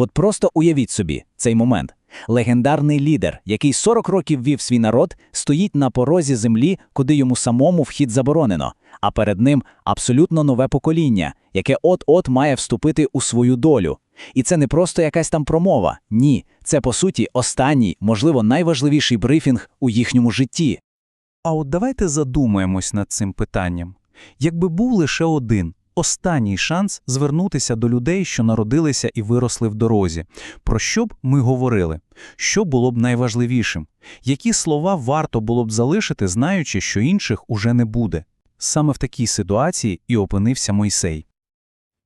От просто уявіть собі цей момент. Легендарний лідер, який 40 років вів свій народ, стоїть на порозі землі, куди йому самому вхід заборонено, а перед ним абсолютно нове покоління, яке от-от має вступити у свою долю. І це не просто якась там промова. Ні, це по суті останній, можливо, найважливіший брифінг у їхньому житті. А от давайте задумаємось над цим питанням. Якби був лише один, останній шанс звернутися до людей, що народилися і виросли в дорозі, про що б ми говорили? Що було б найважливішим? Які слова варто було б залишити, знаючи, що інших уже не буде? Саме в такій ситуації і опинився Мойсей.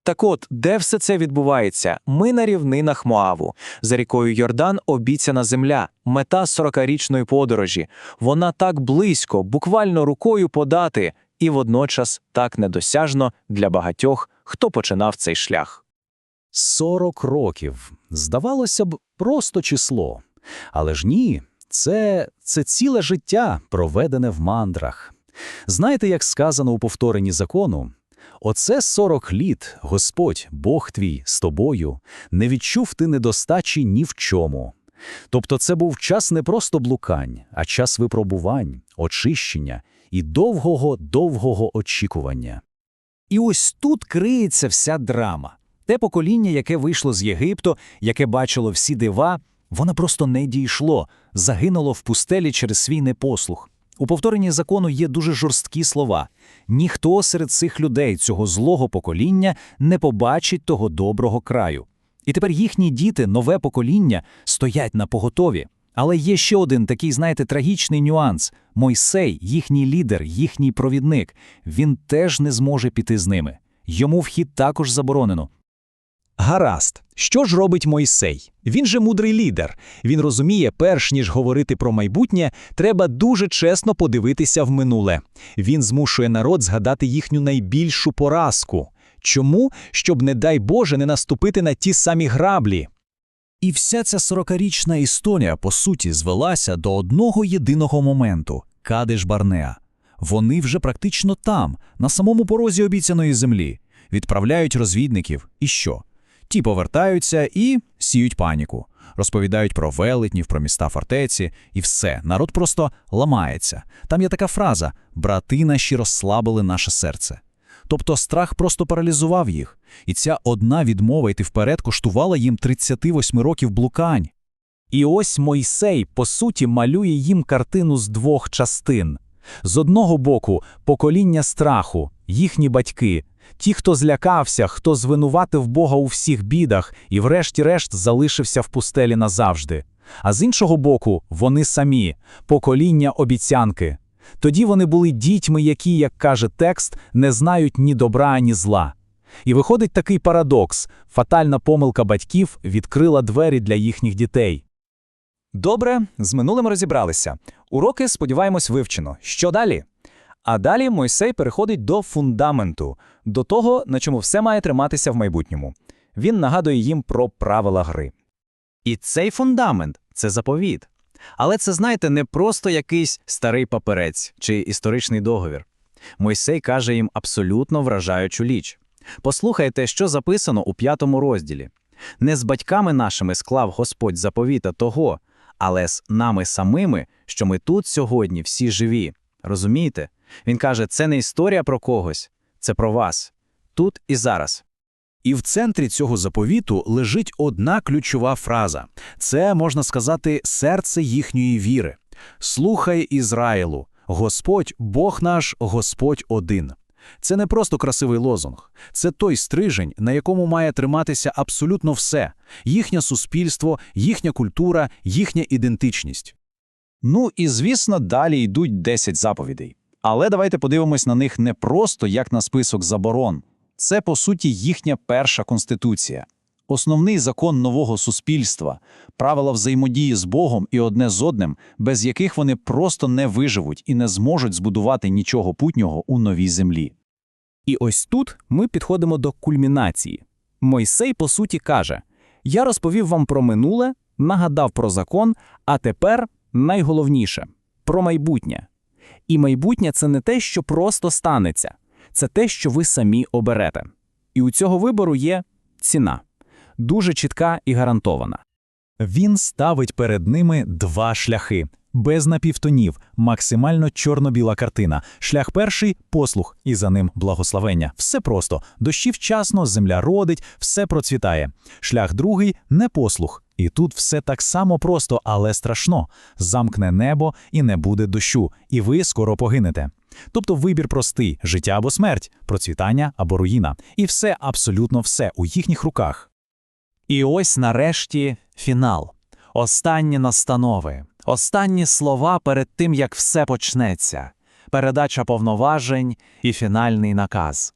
Так от, де все це відбувається? Ми на рівнинах Моаву. За рікою Йордан обіцяна земля, мета 40-річної подорожі. Вона так близько, буквально рукою подати, і водночас так недосяжно для багатьох, хто починав цей шлях. 40 років. Здавалося б, просто число. Але ж ні, це, це ціле життя, проведене в мандрах. Знаєте, як сказано у повторенні закону? Оце 40 літ, Господь, Бог твій, з тобою, не відчув ти недостачі ні в чому. Тобто це був час не просто блукань, а час випробувань, очищення і довгого-довгого очікування. І ось тут криється вся драма. Те покоління, яке вийшло з Єгипту, яке бачило всі дива, воно просто не дійшло, загинуло в пустелі через свій непослух. У повторенні закону є дуже жорсткі слова. Ніхто серед цих людей, цього злого покоління, не побачить того доброго краю. І тепер їхні діти, нове покоління, стоять на поготові. Але є ще один такий, знаєте, трагічний нюанс: Мойсей, їхній лідер, їхній провідник, він теж не зможе піти з ними. Йому вхід також заборонено. Гаразд, що ж робить Мойсей? Він же мудрий лідер. Він розуміє, перш ніж говорити про майбутнє, треба дуже чесно подивитися в минуле. Він змушує народ згадати їхню найбільшу поразку. Чому? Щоб, не дай Боже, не наступити на ті самі граблі. І вся ця сорокарічна історія, по суті, звелася до одного єдиного моменту Кадеш Барнеа. Вони вже практично там, на самому порозі обіцяної землі, відправляють розвідників. І що? Ті повертаються і сіють паніку, розповідають про велетнів, про міста фортеці, і все, народ просто ламається. Там є така фраза брати наші розслабили наше серце. Тобто страх просто паралізував їх, і ця одна відмова йти вперед коштувала їм 38 років блукань. І ось Мойсей, по суті, малює їм картину з двох частин. З одного боку, покоління страху, їхні батьки, ті, хто злякався, хто звинуватив Бога у всіх бідах і, врешті-решт, залишився в пустелі назавжди. А з іншого боку, вони самі, покоління обіцянки. Тоді вони були дітьми, які, як каже текст, не знають ні добра, ні зла. І виходить такий парадокс: фатальна помилка батьків відкрила двері для їхніх дітей. Добре, з минулим розібралися. Уроки, сподіваємось, вивчено. Що далі? А далі Мойсей переходить до фундаменту, до того, на чому все має триматися в майбутньому. Він нагадує їм про правила гри. І цей фундамент це заповіт. Але це, знаєте, не просто якийсь старий паперець чи історичний договір. Мойсей каже їм абсолютно вражаючу річ. Послухайте, що записано у п'ятому розділі. Не з батьками нашими склав Господь заповіта того, але з нами самими, що ми тут сьогодні всі живі. Розумієте? Він каже, це не історія про когось, це про вас, тут і зараз. І в центрі цього заповіту лежить одна ключова фраза це, можна сказати, серце їхньої віри. Слухай Ізраїлу, Господь, Бог наш, Господь один. Це не просто красивий лозунг, це той стрижень, на якому має триматися абсолютно все: їхнє суспільство, їхня культура, їхня ідентичність. Ну і звісно, далі йдуть 10 заповідей. Але давайте подивимось на них не просто як на список заборон. Це, по суті, їхня перша конституція, основний закон нового суспільства, правила взаємодії з Богом і одне з одним, без яких вони просто не виживуть і не зможуть збудувати нічого путнього у новій землі. І ось тут ми підходимо до кульмінації. Мойсей, по суті, каже: Я розповів вам про минуле, нагадав про закон, а тепер найголовніше про майбутнє. І майбутнє це не те, що просто станеться, це те, що ви самі оберете. І у цього вибору є ціна. дуже чітка і гарантована. Він ставить перед ними два шляхи. Без напівтонів, максимально чорно-біла картина. Шлях перший послух, і за ним благословення. Все просто. Дощі вчасно, земля родить, все процвітає. Шлях другий непослух. І тут все так само просто, але страшно. Замкне небо і не буде дощу, і ви скоро погинете. Тобто вибір простий: життя або смерть, процвітання або руїна. І все, абсолютно все у їхніх руках. І ось нарешті фінал. Останні настанови, останні слова перед тим, як все почнеться, передача повноважень і фінальний наказ.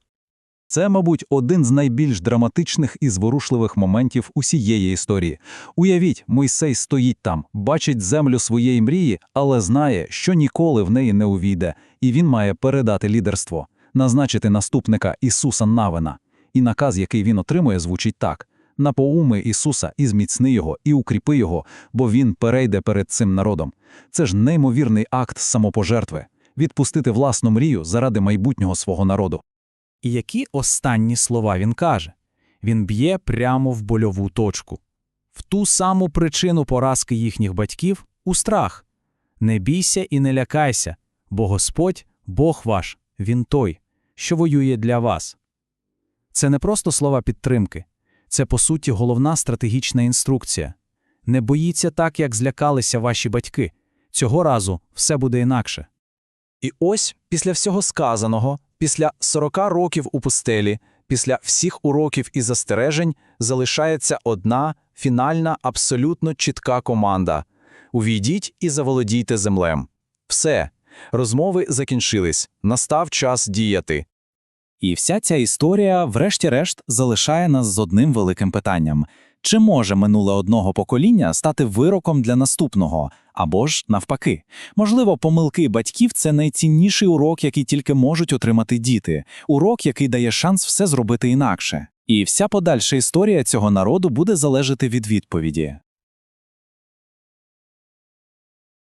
Це, мабуть, один з найбільш драматичних і зворушливих моментів усієї історії. Уявіть, Мойсей стоїть там, бачить землю своєї мрії, але знає, що ніколи в неї не увійде, і він має передати лідерство, назначити наступника Ісуса Навина. І наказ, який він отримує, звучить так: напоуми Ісуса і зміцни його, і укріпи його, бо він перейде перед цим народом. Це ж неймовірний акт самопожертви відпустити власну мрію заради майбутнього свого народу. І які останні слова він каже? Він б'є прямо в больову точку, в ту саму причину поразки їхніх батьків у страх. Не бійся і не лякайся, бо Господь, Бог ваш, Він той, що воює для вас. Це не просто слова підтримки, це, по суті, головна стратегічна інструкція. Не боїться так, як злякалися ваші батьки. Цього разу все буде інакше. І ось після всього сказаного, після 40 років у пустелі, після всіх уроків і застережень залишається одна фінальна, абсолютно чітка команда: увійдіть і заволодійте землем. Все, розмови закінчились, настав час діяти. І вся ця історія, врешті-решт, залишає нас з одним великим питанням: чи може минуле одного покоління стати вироком для наступного, або ж навпаки? Можливо, помилки батьків це найцінніший урок, який тільки можуть отримати діти, урок, який дає шанс все зробити інакше. І вся подальша історія цього народу буде залежати від відповіді.